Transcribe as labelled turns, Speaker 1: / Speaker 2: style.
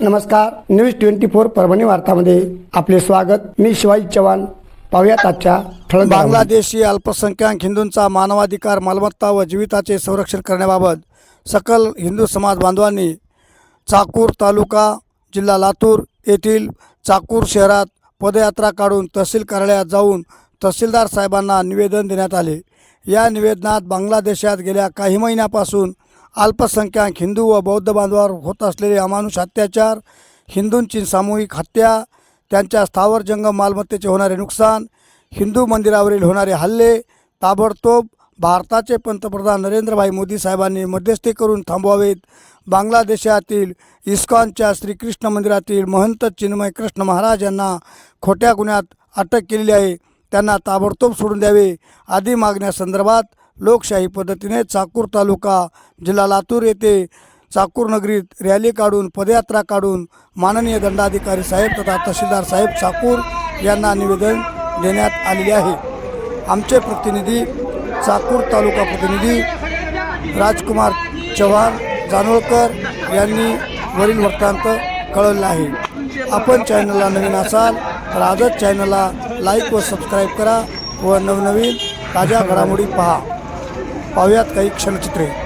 Speaker 1: नमस्कार news twenty four Parbhani वार्तामध्ये आपले स्वागत. मी शिवाजी चव्हाण. पाहुयात आजच्या ठळक
Speaker 2: बांगलादेशी अल्पसंख्याक हिंदूंचा मानवाधिकार मालमत्ता व जीविताचे संरक्षण करण्याबाबत सकल हिंदू समाज बांधवांनी चाकूर तालुका जिल्हा लातूर येथील चाकूर शहरात पदयात्रा काढून तहसील कार्यालयात जाऊन तहसीलदार साहेबांना निवेदन देण्यात आले. या निवेदनात बांगलादेशात गेल्या काही महिन्यापासून अल्पसंख्याक हिंदू व बौद्ध बांधवांवर होत असलेले अमानुष अत्याचार हिंदूंची सामूहिक हत्या त्यांच्या स्थावर जंगम मालमत्तेचे होणारे नुकसान हिंदू मंदिरावरील होणारे हल्ले ताबडतोब भारताचे पंतप्रधान नरेंद्रभाई मोदी साहेबांनी मध्यस्थी करून थांबवावेत. बांगलादेशातील इस्कॉनच्या श्रीकृष्ण मंदिरातील महंत चिन्मय कृष्ण महाराज यांना खोट्या गुन्ह्यात अटक केलेली आहे. त्यांना ताबडतोब सोडून द्यावे. आदी मागण्यासंदर्भात लोकशाही पद्धतीने चाकूर तालुका जिल्हा लातूर येथे चाकूर नगरीत रॅली काढून पदयात्रा काढून माननीय दंडाधिकारी साहेब तथा तहसीलदार साहेब चाकूर यांना निवेदन देण्यात आलेले आहे. आमचे प्रतिनिधी चाकूर तालुका प्रतिनिधी राजकुमार चव्हाण जानोळकर यांनी वरील वृत्तांत कळवलं आहे. आपण चॅनलला नवीन असाल तर आजच चॅनलला लाईक व सबस्क्राईब करा व नवनवीन ताज्या घडामोडी पहा. पाहूयात काही क्षणचित्रे.